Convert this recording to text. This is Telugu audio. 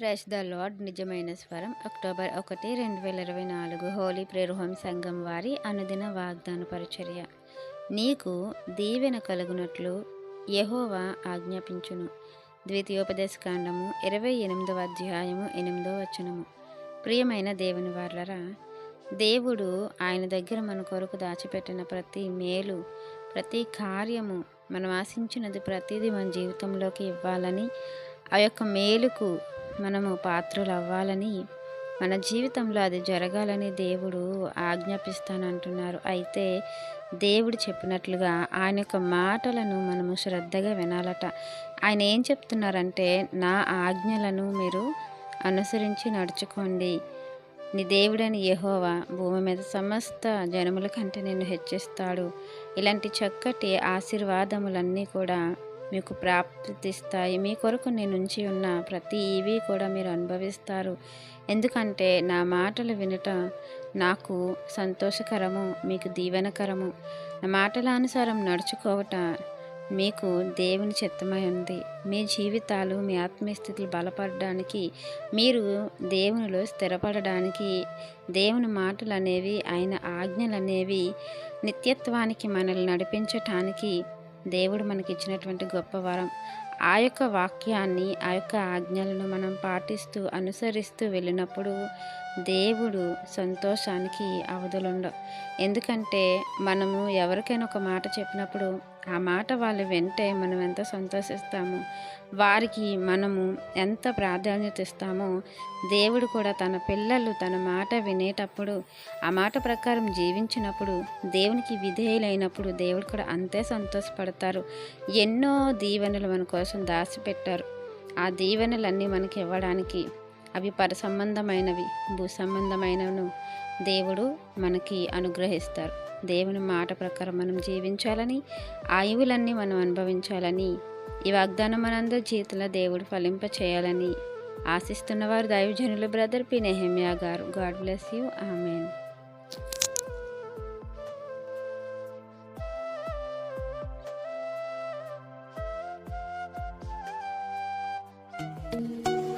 ప్రెస్ ద లార్డ్ నిజమైన స్వరం అక్టోబర్ ఒకటి రెండు వేల ఇరవై నాలుగు హోలీ ప్రేరుహం సంఘం వారి అనుదిన వాగ్దాన పరిచర్య నీకు దీవెన కలుగునట్లు యెహోవా ఆజ్ఞాపించును. ద్వితీయోపదేశకాండము ఇరవై ఎనిమిదవ అధ్యాయము ఎనిమిదవ వచనము. ప్రియమైన దేవుని వార్లరా దేవుడు ఆయన దగ్గర మన కొరకు దాచిపెట్టిన ప్రతి మేలు ప్రతి కార్యము మనం ఆశించినది ప్రతిదీ మన జీవితంలోకి ఇవ్వాలని ఆ యొక్క మేలుకు మనము పాత్రలు అవ్వాలని మన జీవితంలో అది జరగాలని దేవుడు ఆజ్ఞాపిస్తానంటున్నారు. అయితే దేవుడు చెప్పినట్లుగా ఆయన యొక్క మాటలను మనము శ్రద్ధగా వినాలట. ఆయన ఏం చెప్తున్నారంటే నా ఆజ్ఞలను మీరు అనుసరించి నడుచుకోండి. నీ దేవుడని యహోవా భూమి మీద సమస్త జనముల కంటే నిన్ను హెచ్చిస్తాడు. ఇలాంటి చక్కటి ఆశీర్వాదములన్నీ కూడా మీకు ప్రాప్తిస్తాయి మీ కొరకు నేను ఉంచి ఉన్న ప్రతి ఇవి కూడా మీరు అనుభవిస్తారు. ఎందుకంటే నా మాటలు వినటం నాకు సంతోషకరము మీకు దీవెనకరము. నా మాటల అనుసారం నడుచుకోవటం మీకు దేవుని చిత్తమై ఉంది. మీ జీవితాలు మీ ఆత్మీయస్థితులు బలపడడానికి మీరు దేవునిలో స్థిరపడడానికి దేవుని మాటలు అనేవి ఆయన ఆజ్ఞలు అనేవి నిత్యత్వానికి మనల్ని నడిపించటానికి దేవుడు మనకి ఇచ్చినటువంటి గొప్ప వరం. ఆ యొక్క వాక్యాన్ని ఆ యొక్క ఆజ్ఞలను మనం పాటిస్తూ అనుసరిస్తూ వెళ్ళినప్పుడు దేవుడు సంతోషానికి అవధులుండవు ఎందుకంటే మనము ఎవరికైనా ఒక మాట చెప్పినప్పుడు ఆ మాట వాళ్ళు వింటే మనం ఎంత సంతోషిస్తామో వారికి మనము ఎంత ప్రాధాన్యత ఇస్తామో దేవుడు కూడా తన పిల్లలు తన మాట వినేటప్పుడు ఆ మాట ప్రకారం జీవించినప్పుడు దేవునికి విధేయులైనప్పుడు దేవుడు కూడా అంతే సంతోషపడతారు. ఎన్నో దీవెనలు మన కోసం దాచిపెట్టారు. ఆ దీవెనలన్నీ మనకి ఇవ్వడానికి అవి పరసంబంధమైనవి భూ సంబంధమైనను దేవుడు మనకి అనుగ్రహిస్తారు. దేవుని మాట ప్రకారం మనం జీవించాలని ఆయువులన్నీ మనం అనుభవించాలని ఈ వాగ్దానం మనందరి జీవితంలో దేవుడు ఫలింప చేయాలని ఆశిస్తున్నవారు దైవజనులు brother P. Nehemiah garu. God bless you. Amen.